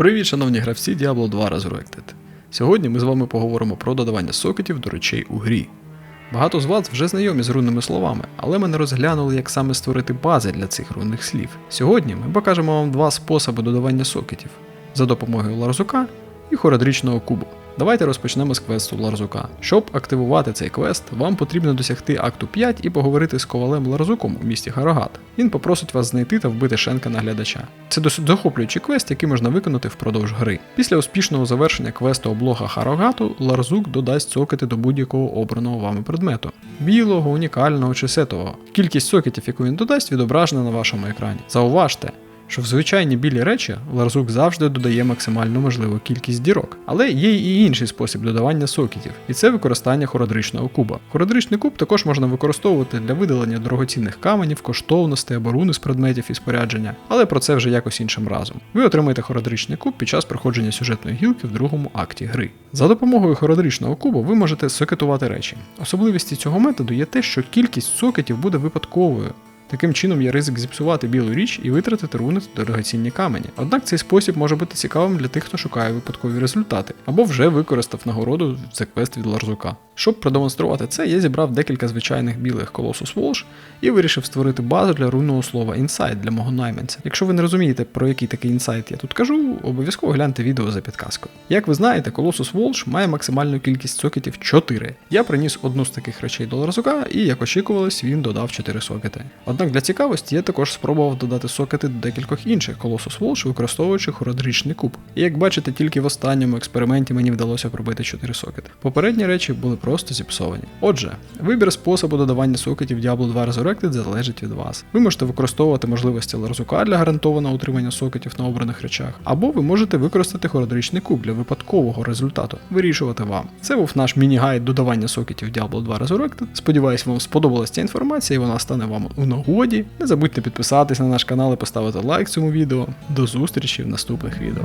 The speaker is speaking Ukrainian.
Привіт, шановні гравці Diablo 2 Resurrected. Сьогодні ми з вами поговоримо про додавання сокетів до речей у грі. Багато з вас вже знайомі з рунними словами, але ми не розглянули, як саме створити бази для цих рунних слів. Сьогодні ми покажемо вам два способи додавання сокетів за допомогою Ларзука і хорадрічного кубу. Давайте розпочнемо з квесту Ларзука. Щоб активувати цей квест, вам потрібно досягти акту 5 і поговорити з ковалем Ларзуком у місті Харогат. Він попросить вас знайти та вбити Шенка наглядача. Це досить захоплюючий квест, який можна виконати впродовж гри. Після успішного завершення квесту облога Харогату Ларзук додасть сокети до будь-якого обраного вами предмету білого, унікального чи сетового. Кількість сокетів, яку він додасть, відображена на вашому екрані. Зауважте, що в звичайні білі речі Ларзук завжди додає максимально можливу кількість дірок. Але є і інший спосіб додавання сокетів, і це використання хородричного куба. Хородричний куб також можна використовувати для видалення дорогоцінних каменів, коштовностей або руни з предметів і спорядження, але про це вже якось іншим разом. Ви отримаєте хородричний куб під час проходження сюжетної гілки в другому акті гри. За допомогою хородричного кубу ви можете сокетувати речі. Особливістю цього методу є те, що кількість сокетів буде випадковою. Таким чином є ризик зіпсувати білу річ і витратити руни та дорогоцінні камені. Однак цей спосіб може бути цікавим для тих, хто шукає випадкові результати, або вже використав нагороду за квест від Ларзука. Щоб продемонструвати це, я зібрав декілька звичайних білих Colossus Walsh і вирішив створити базу для рунного слова Insight для мого найманця. Якщо ви не розумієте, про який такий інсайт я тут кажу, обов'язково гляньте відео за підказкою. Як ви знаєте, Colossus Walsh має максимальну кількість сокетів 4. Я приніс одну з таких речей до Ларзука, і як очікувалось, він додав 4 сокети. Однак для цікавості я також спробував додати сокети до декількох інших Colossus Walsh, використовуючи хородрічний куб. І як бачите, тільки в останньому експерименті мені вдалося пробити 4 сокети. Попередні речі були просто зіпсовані. Отже, вибір способу додавання сокетів Diablo 2 Resurrected залежить від вас. Ви можете використовувати можливості Ларзука для гарантованого утримання сокетів на обраних речах, або ви можете використати хородричний куб для випадкового результату. Вирішувати вам. Це був наш міні-гайд додавання сокетів Diablo 2 Resurrected. Сподіваюсь, вам сподобалася ця інформація і вона стане вам у нагоді. Не забудьте підписатися на наш канал і поставити лайк цьому відео. До зустрічі в наступних відео.